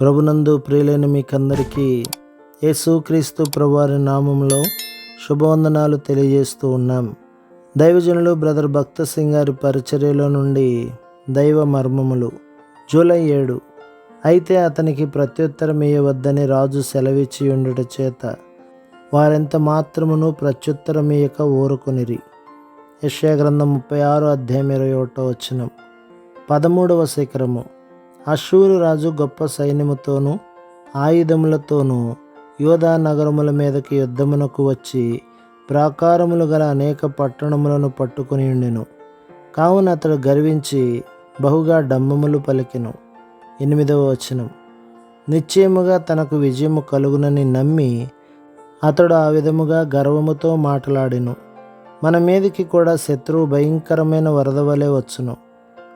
ప్రభునందు ప్రియులైన మీకందరికీ యేసుక్రీస్తు ప్రభువారి నామంలో శుభవందనాలు తెలియజేస్తూ ఉన్నాం. దైవజనులు బ్రదర్ భక్త సింగ్ గారి పరిచర్యలో నుండి దైవ మర్మములు. జూలై ఏడు. అయితే అతనికి ప్రత్యుత్తరం ఇయ్యవద్దని రాజు సెలవిచ్చి ఉండుట చేత వారెంత మాత్రమును ప్రత్యుత్తరం ఇయ్యక ఊరుకొనిరి. యెషయా గ్రంథం ముప్పై ఆరు అధ్యాయం ఇరవై ఒకటో వచనం. పదమూడవ శిఖరము. అశూరు రాజు గొప్ప సైన్యముతోనూ ఆయుధములతోనూ యోధా నగరముల మీదకి యుద్ధమునకు వచ్చి ప్రాకారములు గల అనేక పట్టణములను పట్టుకుని ఉండెను. కావున అతడు గర్వించి బహుగా డమ్మములు పలికెను. ఎనిమిదవ వచనం. నిశ్చయముగా తనకు విజయము కలుగునని నమ్మి అతడు ఆ విధముగా గర్వముతో మాట్లాడెను. మన మీదికి కూడా శత్రువు భయంకరమైన వరద వలె వచ్చును.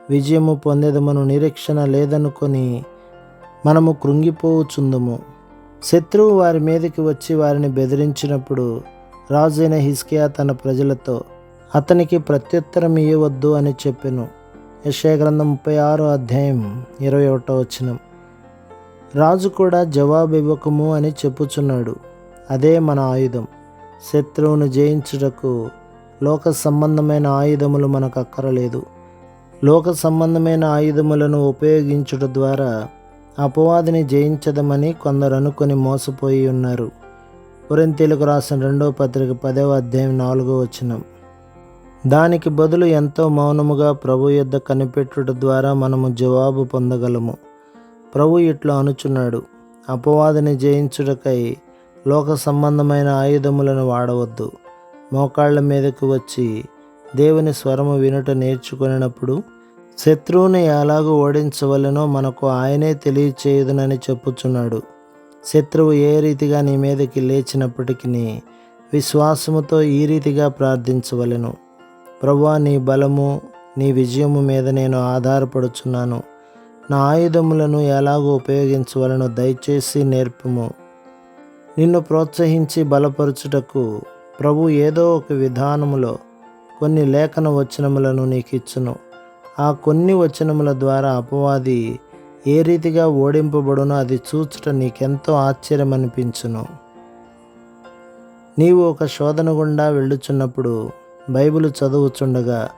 విజయము పొందేదమను నిరీక్షణ లేదనుకొని మనము కృంగిపోవచ్చుందము. శత్రువు వారి మీదకి వచ్చి వారిని బెదిరించినప్పుడు రాజైన హిస్కియా తన ప్రజలతో అతనికి ప్రత్యుత్తరం ఇవ్వవద్దు అని చెప్పెను. యశయగ్రంథం ముప్పై ఆరో అధ్యాయం ఇరవై ఒకటో వచనం. రాజు కూడా జవాబు ఇవ్వకము అని చెప్పుచున్నాడు. అదే మన ఆయుధం. శత్రువును జయించుటకు లోక సంబంధమైన ఆయుధములు మనకు అక్కరలేదు. లోక సంబంధమైన ఆయుధములను ఉపయోగించుట ద్వారా అపవాదిని జయించదమని కొందరు అనుకొని మోసపోయి ఉన్నారు. కొరింతీలకు రాసిన రెండవ పత్రిక పదవ అధ్యాయం నాలుగో వచనం. దానికి బదులు ఎంతో మౌనముగా ప్రభు యొద్ద కనిపెట్టుట ద్వారా మనము జవాబు పొందగలము. ప్రభు ఇట్లా అనుచున్నాడు అపవాదిని జయించుటకై లోక సంబంధమైన ఆయుధములను వాడవద్దు. మోకాళ్ళ మీదకు వచ్చి దేవుని స్వరము వినుట నేర్చుకునేటప్పుడు శత్రువుని ఎలాగూ ఓడించవలనో మనకు ఆయనే తెలియచేయదునని చెప్పుచున్నాడు. శత్రువు ఏ రీతిగా నీ మీదకి లేచినప్పటికీ విశ్వాసముతో ఈ రీతిగా ప్రార్థించవలెను. ప్రభా నీ బలము నీ విజయము మీద నేను ఆధారపడుచున్నాను. నా ఆయుధములను ఎలాగో ఉపయోగించవలనో దయచేసి నేర్పము. నిన్ను ప్రోత్సహించి బలపరచుటకు ప్రభు ఏదో ఒక విధానములో కొన్ని లేఖన వచనములను నీకు ఇచ్చును ఆ కొన్ని వచనముల ద్వారా అపవాది ఏ రీతిగా ఓడింపబడునో అది చూచుట నీకెంతో ఆశ్చర్యం అనిపించును నీవు ఒక శోధన గుండా వెళ్ళుచున్నప్పుడు బైబిల్ చదువుచుండగా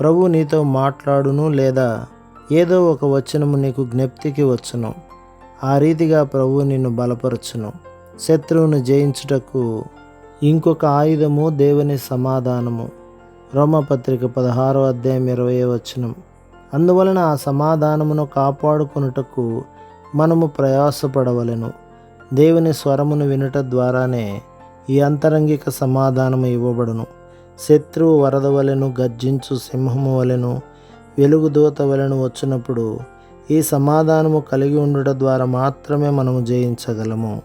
ప్రభు నీతో మాట్లాడును లేదా ఏదో ఒక వచనము నీకు జ్ఞప్తికి వచ్చును. ఆ రీతిగా ప్రభు నిన్ను బలపరచును. శత్రువును జయించుటకు ఇంకొక ఆయుధము దేవుని సమాధానము. రోమపత్రిక పదహారో అధ్యాయం ఇరవై వచనం. అందువలన ఆ సమాధానమును కాపాడుకొనుటకు మనము ప్రయాసపడవలెను. దేవుని స్వరమును వినుట ద్వారానే ఈ అంతరంగిక సమాధానము ఇవ్వబడును. శత్రువు వరద వలెను గర్జించు సింహము వలెను వెలుగుదూత వలెను వచ్చినప్పుడు ఈ సమాధానము కలిగి ఉండుట ద్వారా మాత్రమే మనము జయించగలము.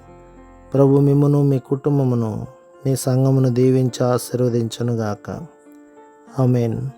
ప్రభు మిమ్మును మీ కుటుంబమును మీ సంఘమును దీవించి ఆశీర్వదించునుగాక. Amen.